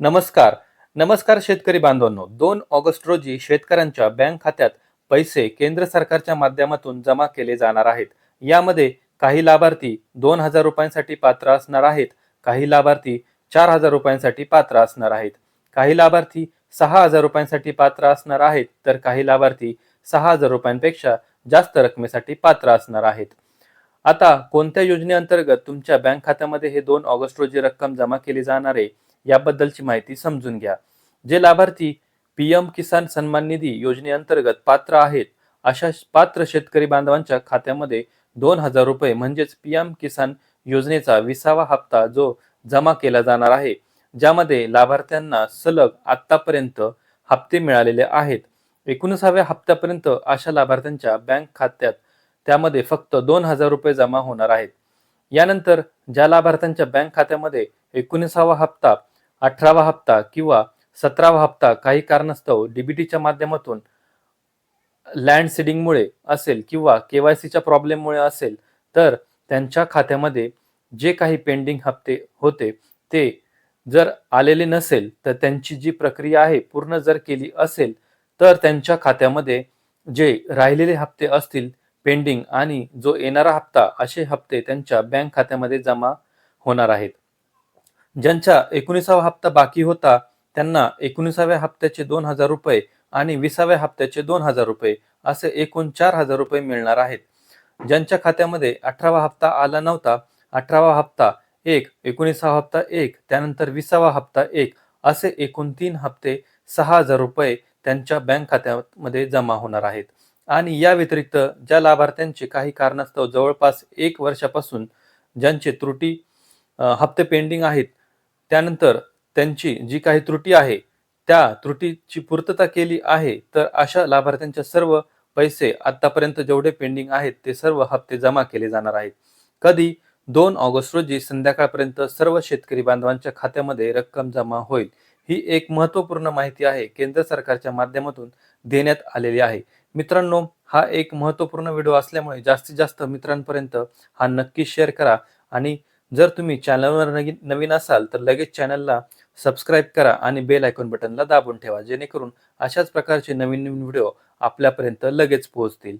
नमस्कार. नमस्कार शेतकरी बांधवांनो. दोन ऑगस्ट रोजी शेतकऱ्यांच्या बँक खात्यात पैसे केंद्र सरकारच्या माध्यमातून जमा केले जाणार आहेत. यामध्ये काही लाभार्थी दोन हजार रुपयांसाठी पात्र असणार आहेत. काही लाभार्थी चार हजार रुपयांसाठी पात्र असणार आहेत. काही लाभार्थी सहा हजार रुपयांसाठी पात्र असणार आहेत. तर काही लाभार्थी सहा हजार रुपयांपेक्षा जास्त रकमेसाठी पात्र असणार आहेत. आता कोणत्या योजनेअंतर्गत तुमच्या बँक खात्यामध्ये हे दोन ऑगस्ट रोजी रक्कम जमा केली जाणार आहे? याबद्दलची माहिती समजून घ्या. जे लाभार्थी पी एम किसान सन्मान निधी योजनेअंतर्गत पात्र आहेत अशा पात्र शेतकरी बांधवांच्या खात्यामध्ये दोन हजार रुपये म्हणजेच पी एम किसान योजनेचा विसावा हप्ता जो जमा केला जाणार आहे ज्यामध्ये लाभार्थ्यांना सलग आत्तापर्यंत हप्ते मिळालेले आहेत. एकोणीसाव्या हप्त्यापर्यंत अशा लाभार्थ्यांच्या बँक खात्यात त्यामध्ये फक्त दोन हजार रुपये जमा होणार आहेत. यानंतर ज्या लाभार्थ्यांच्या बँक खात्यामध्ये एकोणीसावा हप्ता अठरावा हप्ता किंवा सतरावा हप्ता काही कारणास्तव डीबीटीच्या माध्यमातून लँड सीडिंगमुळे असेल किंवा केवायसीच्या प्रॉब्लेममुळे असेल तर त्यांच्या खात्यामध्ये जे काही पेंडिंग हप्ते होते ते जर आलेले नसेल तर त्यांची जी प्रक्रिया आहे पूर्ण जर केली असेल तर त्यांच्या खात्यामध्ये जे राहिलेले हप्ते असतील पेंडिंग आणि जो येणारा हप्ता असे हप्ते त्यांच्या बँक खात्यामध्ये जमा होणार आहेत. ज्यांच्या एकोणीसावा हप्ता बाकी होता त्यांना एकोणीसाव्या हप्त्याचे दोन हजार रुपये आणि विसाव्या हप्त्याचे दोन हजार रुपये असे एकूण चार हजार रुपये मिळणार आहेत. ज्यांच्या खात्यामध्ये अठरावा हप्ता आला नव्हता अठरावा हप्ता एक एकोणीसावा हप्ता एक त्यानंतर विसावा हप्ता एक असे एकूण तीन हप्ते सहा हजार रुपये त्यांच्या बँक खात्यामध्ये जमा होणार आहेत. आणि या व्यतिरिक्त ज्या लाभार्थ्यांचे काही कारणास्तव जवळपास एक वर्षापासून ज्यांचे त्रुटी हप्ते पेंडिंग आहेत त्यानंतर त्यांची जी काही त्रुटी आहे त्या त्रुटीची पूर्तता केली आहे तर अशा लाभार्थ्यांच्या सर्व पैसे आतापर्यंत जेवढे पेंडिंग आहेत ते सर्व हप्ते जमा केले जाणार आहेत. कधी? दोन ऑगस्ट रोजी संध्याकाळपर्यंत सर्व शेतकरी बांधवांच्या खात्यामध्ये रक्कम जमा होईल. ही एक महत्त्वपूर्ण माहिती आहे केंद्र सरकारच्या माध्यमातून देण्यात आलेली आहे. मित्रांनो हा एक महत्त्वपूर्ण व्हिडिओ असल्यामुळे जास्तीत जास्त मित्रांपर्यंत हा नक्की शेअर करा आणि जर तुम्ही चॅनलवर नवीन नवीन असाल तर लगेच चॅनलला सबस्क्राईब करा आणि बेल आयकॉन बटनला दाबून ठेवा जेणेकरून अशाच प्रकारचे नवीन नवीन व्हिडिओ आपल्यापर्यंत लगेच पोहोचतील.